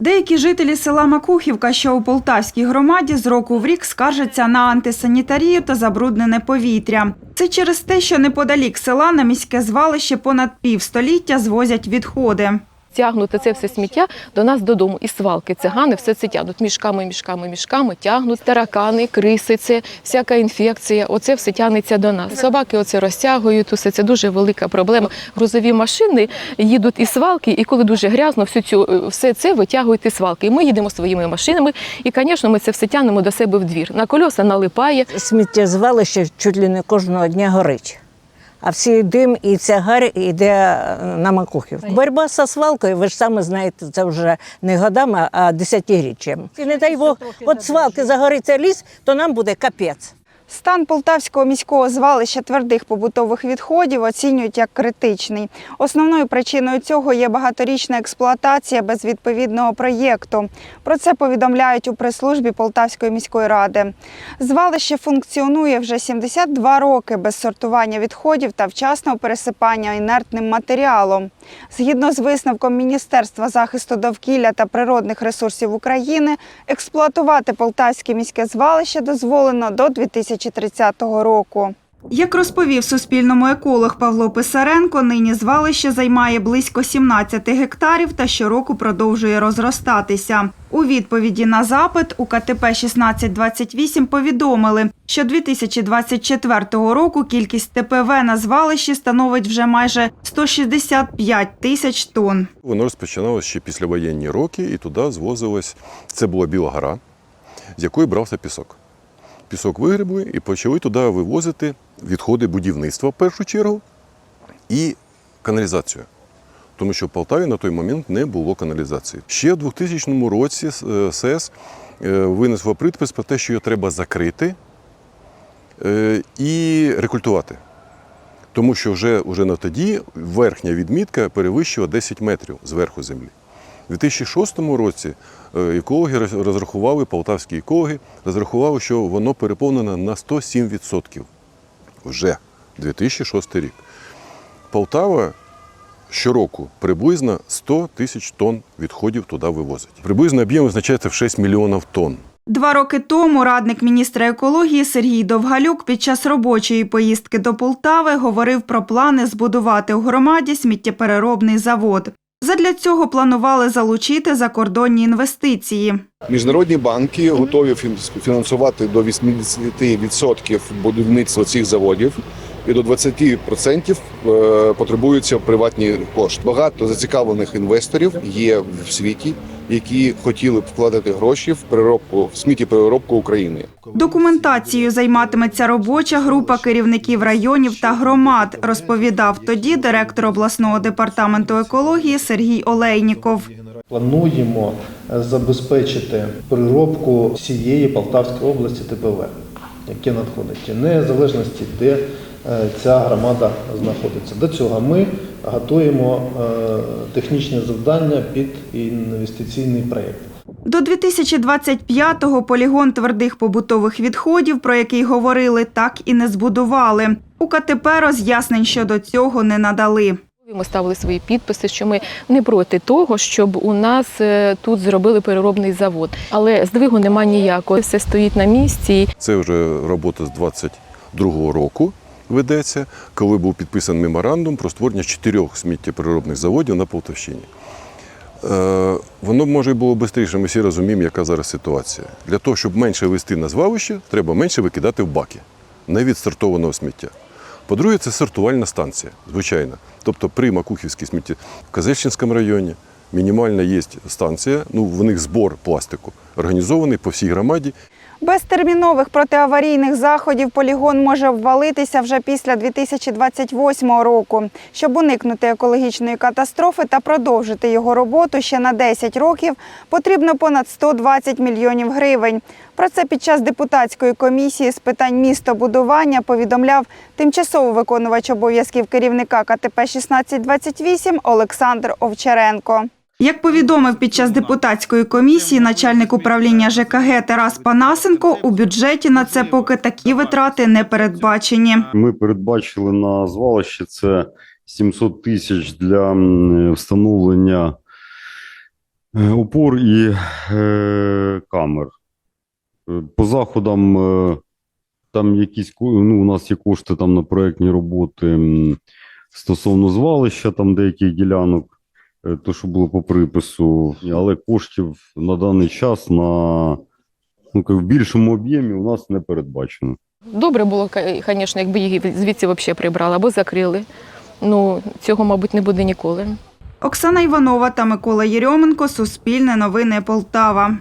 Деякі жителі села Макухівка, що у Полтавській громаді, з року в рік скаржаться на антисанітарію та забруднене повітря. Це через те, що неподалік села на міське звалище понад півстоліття звозять відходи. Тягнути це все сміття до нас додому. І свалки, цигани, все це тягнуть мішками, мішками, мішками, тягнуть таракани, криси, це всяка інфекція. Оце все тягнеться до нас. Собаки оце розтягують, усе це дуже велика проблема. Грузові машини їдуть із свалки, і коли дуже грязно, всю цю все це витягують із свалки. І ми їдемо своїми машинами, і, звісно, ми це все тягнемо до себе в двір. На кольоса налипає. Сміттєзвалище чуть ли не кожного дня горить. А всі дим і ця гарь йде на Макухів. Борьба з свалкою, ви ж саме знаєте, це вже не годами, а десятиріччям. І не дай Бог, от свалки загориться ліс, то нам буде капець. Стан Полтавського міського звалища твердих побутових відходів оцінюють як критичний. Основною причиною цього є багаторічна експлуатація без відповідного проєкту. Про це повідомляють у прес-службі Полтавської міської ради. Звалище функціонує вже 72 роки без сортування відходів та вчасного пересипання інертним матеріалом. Згідно з висновком Міністерства захисту довкілля та природних ресурсів України, експлуатувати Полтавське міське звалище дозволено до 2030 року. Як розповів Суспільному еколог Павло Писаренко, нині звалище займає близько 17 гектарів та щороку продовжує розростатися. У відповіді на запит у КТП 1628 повідомили, що 2024 року кількість ТПВ на звалищі становить вже майже 165 тисяч тонн. Воно розпочиналося ще післявоєнні роки, і туди звозилось. Це була Біла гора, з якої брався пісок. Пісок вигребли і почали туди вивозити відходи будівництва в першу чергу і каналізацію. Тому що в Полтаві на той момент не було каналізації. Ще в 2000 році е, СЕС е, винесло припис про те, що його треба закрити е, і рекультувати. Тому що вже, вже на тоді верхня відмітка перевищила 10 метрів зверху землі. У 2006 році е, екологи розрахували, полтавські екологи розрахували, що воно переповнено на 107%. Вже 2006 рік. Полтава щороку приблизно 100 тисяч тонн відходів туди вивозить. Приблизно об'єм визначається в 6 мільйонів тонн. Два роки тому радник міністра екології Сергій Довгалюк під час робочої поїздки до Полтави говорив про плани збудувати у громаді сміттєпереробний завод. Задля цього планували залучити закордонні інвестиції. Міжнародні банки готові фін- фінансувати до 80% будівництва цих заводів. І до 20% е, потребуються приватні кошти. Багато зацікавлених інвесторів є в світі, які хотіли б вкладати гроші в переробку в сміттєпереробку України. Документацією займатиметься робоча група керівників районів та громад, розповідав тоді директор обласного департаменту екології Сергій Олейніков. Плануємо е, забезпечити переробку всієї Полтавської області ТПВ, яке надходить, незалежності, де ця громада знаходиться. До цього ми готуємо е, технічне завдання під інвестиційний проєкт. До 2025-го полігон твердих побутових відходів, про який говорили, так і не збудували. У КТП роз'яснень щодо цього не надали. Ми ставили свої підписи, що ми не проти того, щоб у нас е, тут зробили переробний завод. Але здвигу нема ніякого. Все стоїть на місці. Це вже робота з 22-го року ведеться, коли був підписаний меморандум про створення чотирьох сміттєпереробних заводів на Полтавщині. Е, воно може було швидше, ми всі розуміємо, яка зараз ситуація. Для того, щоб менше вести на звалище, треба менше викидати в баки невідсортованого сміття. По-друге, це сортувальна станція, звичайно. Тобто при Макухівській смітті в Казельщинському районі мінімальна є станція, ну в них збор пластику, організований по всій громаді. Без термінових протиаварійних заходів полігон може ввалитися вже після 2028 року. Щоб уникнути екологічної катастрофи та продовжити його роботу ще на 10 років, потрібно понад 120 мільйонів гривень. Про це під час депутатської комісії з питань містобудування повідомляв тимчасово виконувач обов'язків керівника КТП 1628 Олександр Овчаренко. Як повідомив під час депутатської комісії начальник управління ЖКГ Тарас Панасенко, у бюджеті на це поки такі витрати не передбачені. Ми передбачили на звалище це 700 тисяч для встановлення Е, Опор і е, камер. По заходам е, там якісь ну, у нас є кошти там на проектні роботи стосовно звалища, там деяких ділянок, е, то, що було по припису, але коштів на даний час на ну, в більшому об'ємі у нас не передбачено. Добре було, звісно, якби їх звідси взагалі прибрали або закрили. Ну, цього, мабуть, не буде ніколи. Оксана Іванова та Микола Єрьоменко. Суспільне новини Полтава.